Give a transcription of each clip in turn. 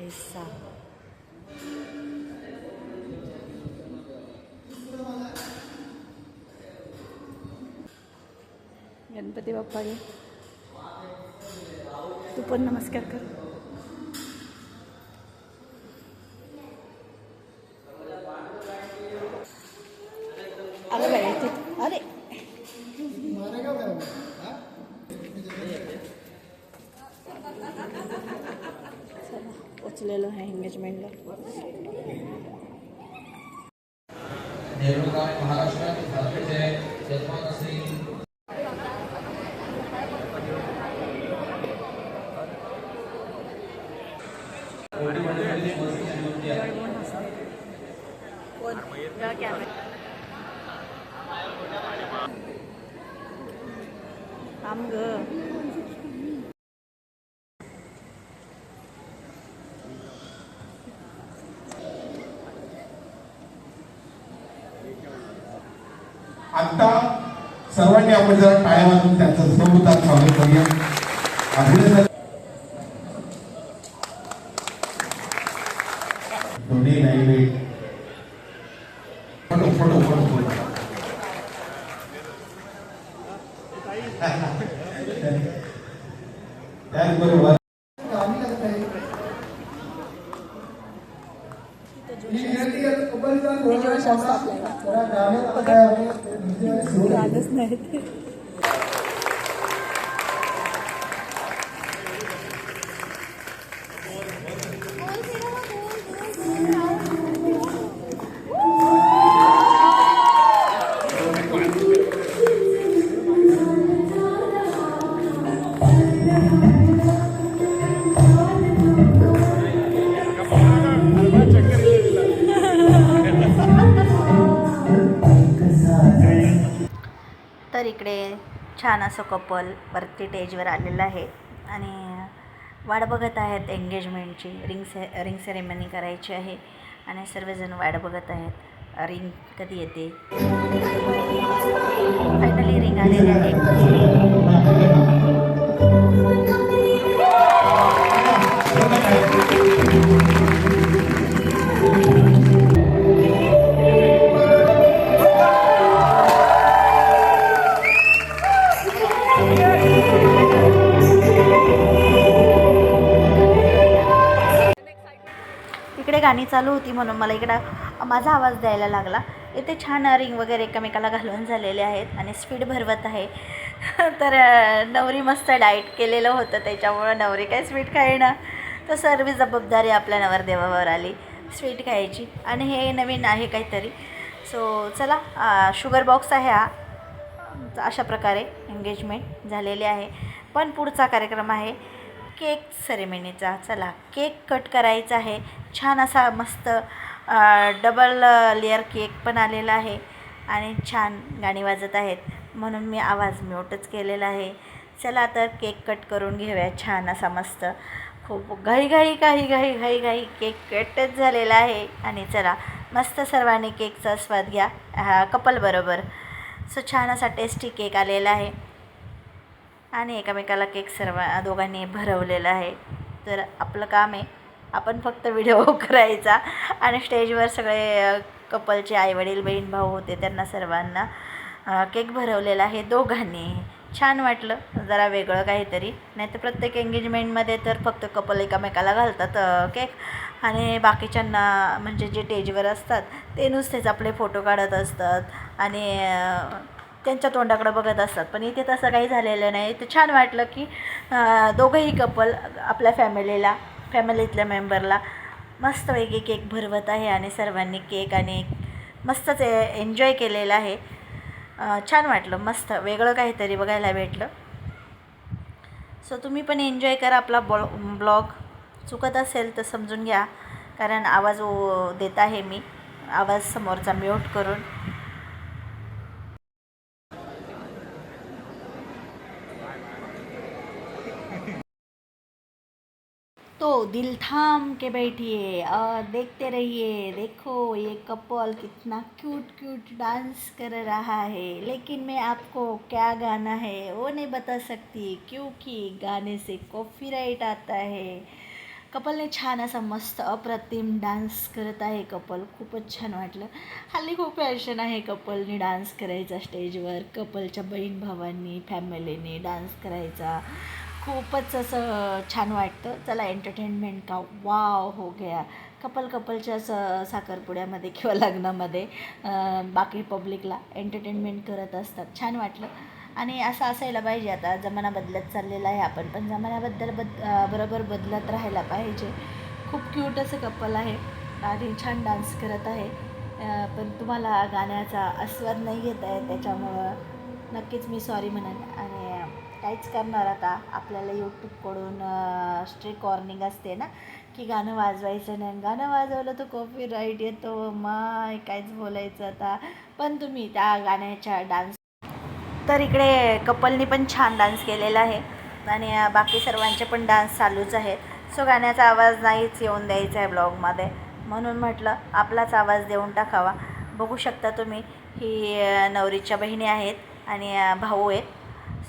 पैसा गणपती बाप्पा गे तू पण नमस्कार कर अगं बाई तू अरे चला पोचलेलो आहे एंगेजमेंटला ग. आता सर्वांनी आपण जरा टाळ्या वाजून त्यांचं समोर स्वागत करूया. अभिनंदन. दोन्ही नाही wait photo photo photo photo त्याचबरोबर जोश असतो आपल्याला. नाही. तर इकडे छान असं कपल वरती टेजवर आलेलं आहे. आणि वाट बघत आहेत एंगेजमेंटची रिंग से रिंग सेरेमनी करायची आहे. आणि सर्वजण वाट बघत आहेत. रिंग कधी येते? फायनली रिंग आलेली आहे. गाणी चालू होती म्हणून मला इकडं माझा आवाज द्यायला लागला. इथे छान रिंग वगैरे एकमेकाला घालून झालेले आहेत आणि स्पीड भरवत आहे. तर नवरी मस्त डाएट केलेलं होतं त्याच्यामुळं नवरी काय स्वीट खायना तर सर्व जबाबदारी आपल्या नवरदेवावर आली स्वीट खायची. आणि हे नवीन आहे काहीतरी. सो चला शुगर बॉक्स आहे हा. अशा प्रकारे एंगेजमेंट झालेली आहे. पण पुढचा कार्यक्रम आहे. केक सेरेमनीचा. चला केक कट करायचा आहे. छान असा मस्त डबल लेअर केक पण आलेला आहे आणि छान गाणी वाजत आहेत. म्हणून मी आवाज म्यूटच केलेला आहे. चला तर केक कट करून घेऊया. छान असा मस्त खूप घाई घाई काही घाई घाई घाई केक कटच झालेला आहे. आणि चला मस्त सर्वांनी केकचा स्वाद घ्या. हा कपलबरोबर सो छान असा टेस्टी केक आलेला आहे. आणि एकामेकाला केक सर्व दोघांनी भरवलेला आहे. तर आपलं काम आहे आपण फक्त व्हिडिओ करायचा आणि स्टेजवर सगळे कपलचे आईवडील बहीण भाऊ होते त्यांना सर्वांना केक भरवलेला आहे दोघांनी. छान वाटलं जरा वेगळं काहीतरी. नाही तर प्रत्येक एंगेजमेंटमध्ये तर फक्त कपल एकामेकाला घालतात केक. आणि बाकीच्यांना म्हणजे जे स्टेजवर असतात ते नुसतेच आपले फोटो काढत असतात. आणि त्यांच्या तोंडाकडं बघत असतात. पण इथे तसं काही झालेलं नाही. तर छान वाटलं की दोघंही कपल आपल्या फॅमिलीला फॅमिलीतल्या मेंबरला मस्तपैकी केक भरवत आहे आणि सर्वांनी केक आणि मस्तच एन्जॉय केलेलं आहे. छान वाटलं. मस्त. वेगळं काहीतरी बघायला भेटलं. सो तुम्ही पण एन्जॉय करा आपला बॉ ब्लॉग. चुकत असेल तर समजून घ्या. कारण आवाज ओ- देत आहे मी. आवाज समोरचा म्यूट करून. तो दिल थाम के बैठिए और देखते रहिए देखो ये कपल कितना क्यूट क्यूट डांस कर रहा है। लेकिन मैं आपको क्या गाना है वो नहीं बता सकती क्योंकि गाने से कॉपीराइट आता है। कपलने छान असा मस्त अप्रतिम डान्स करत आहे कपल खूपच छान वाटलं। हल्ली खूप फॅशन आहे कपलने डान्स करायचा स्टेजवर कपलच्या बहीण भावांनी फॅमिलीनी डान्स करायचा. खूपच असं छान वाटतं. चला एंटरटेनमेंट का वाव हो गया. कपल कपलच्या स साखरपुड्यामध्ये किंवा लग्नामध्ये बाकी पब्लिकला एंटरटेनमेंट करत असतात. छान वाटलं. आणि असं असायला पाहिजे आता. जमाना बदलत चाललेला आहे आपण. पण जमान्याबद्दल बद बरोबर बदलत राहायला पाहिजे. खूप क्यूट असं कपल आहे. आणि छान डान्स करत आहे. पण तुम्हाला गाण्याचा आस्वाद नाही घेत आहे त्याच्यामुळं नक्कीच मी सॉरी म्हणेन. आणि काहीच करणार आता. आपल्याला यूट्यूबकडून स्ट्रिक वॉर्निंग असते ना की गाणं वाजवायचं नाही. गाणं वाजवलं तर कॉपी राईट येतो. माय काहीच बोलायचं आता. पण तुम्ही त्या गाण्याच्या डान्स तर इकडे कपलनी पण छान डान्स केलेला आहे. आणि बाकी सर्वांचे पण डान्स चालूच आहेत. सो गाण्याचा आवाज नाहीच येऊन द्यायचा आहे ब्लॉगमध्ये म्हणून म्हटलं आपलाच आवाज देऊन टाकावा. बघू शकता तुम्ही ही नवरीच्या बहिणी आहेत आणि भाऊ आहेत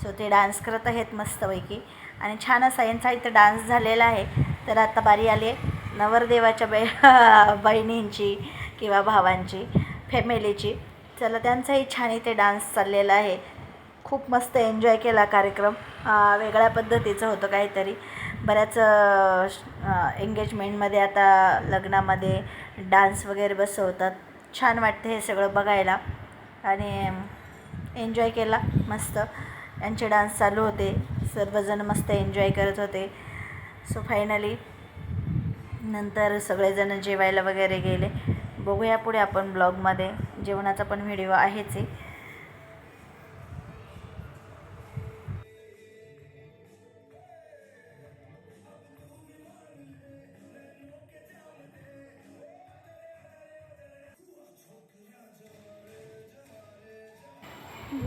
सो ते डान्स करत आहेत मस्तपैकी. आणि छान असा यांचा इथं डान्स झालेला आहे. तर आता बारी आली आहे नवरदेवाच्या बै बहिणींची किंवा भावांची फॅमिलीची. चला त्यांचाही छान इथे डान्स चाललेला आहे. खूप मस्त एन्जॉय केला कार्यक्रम. वेगळ्या पद्धतीचं होतं काहीतरी. बऱ्याच एंगेजमेंटमध्ये आता लग्नामध्ये डान्स वगैरे बसवतात. छान वाटतं हे सगळं बघायला. आणि एन्जॉय केला मस्त. यांचे डान्स चालू होते. सर्वजण मस्त एन्जॉय करत होते. सो फायनली नंतर सगळेजण जेवायला वगैरे गेले. बघूया पुढे आपण ब्लॉगमध्ये. जेवणाचा पण व्हिडिओ आहेच आहे.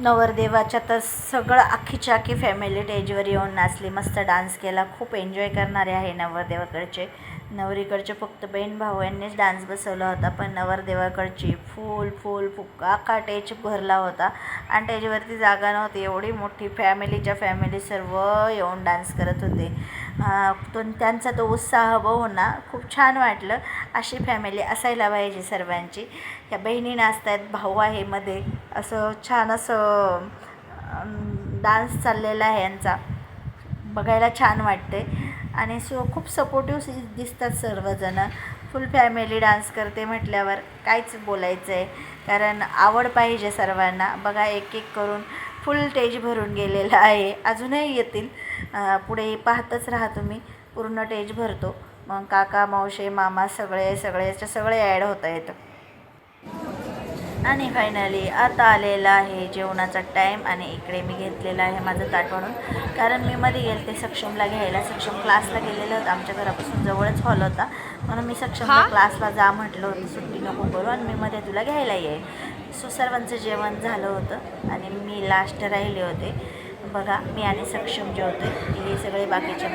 नवरदेवाच्या तर सगळं अख्खीच्या अख्खी फॅमिली टेजवर येऊन नाचली मस्त डान्स केला खूप एन्जॉय करणारे आहे नवरदेवाकडचे. नवरीकडचे फक्त बहीण भाऊ यांनीच डान्स बसवला होता पण नवरदेवाकडची फुल फुल फुक्का अख्खा टेज भरला होता. आणि टेजवरती जागा नव्हती एवढी मोठी फॅमिलीच्या फॅमिली सर्व येऊन डान्स करत होते. तो त्यांचा तो उत्साह बघून ना खूप छान वाटलं. अशी फॅमिली असायला पाहिजे सर्वांची. ह्या बहिणी नाचतायत भाऊ आहे मध्ये. असं छान असं डान्स चाललेला आहे यांचा. बघायला छान वाटते आणि सो खूप सपोर्टिव्ह दिसतात सर्वजणं. फुल फॅमिली डान्स करते म्हटल्यावर काहीच बोलायचं आहे कारण आवड पाहिजे सर्वांना. बघा एक एक करून फुल टेज भरून गेलेला आहे. अजूनही येतील. पुढे पाहतच राहा तुम्ही. पूर्ण टेज भरतो. मग काका मावशे मामा सगळे सगळेचे सगळे ॲड होत आहेत आणि फायनली आता आलेला आहे जेवणाचा टाईम आणि इकडे मी घेतलेला आहे माझं ताट म्हणून. कारण मी मध्ये गेले ते सक्षमला घ्यायला सक्षम क्लासला गेलेलं होतं. आमच्या घरापासून जवळच हॉल होता. म्हणून मी सक्षमला क्लासला जा म्हटलं होतं. सुट्टी नको करू आणि मी मध्ये तुला घ्यायला येईल सो सर्वांचं जेवण झालं होतं आणि मी लास्ट राहिले होते. बघा मी आणि सक्षम जेवते हे सगळे बाकीचे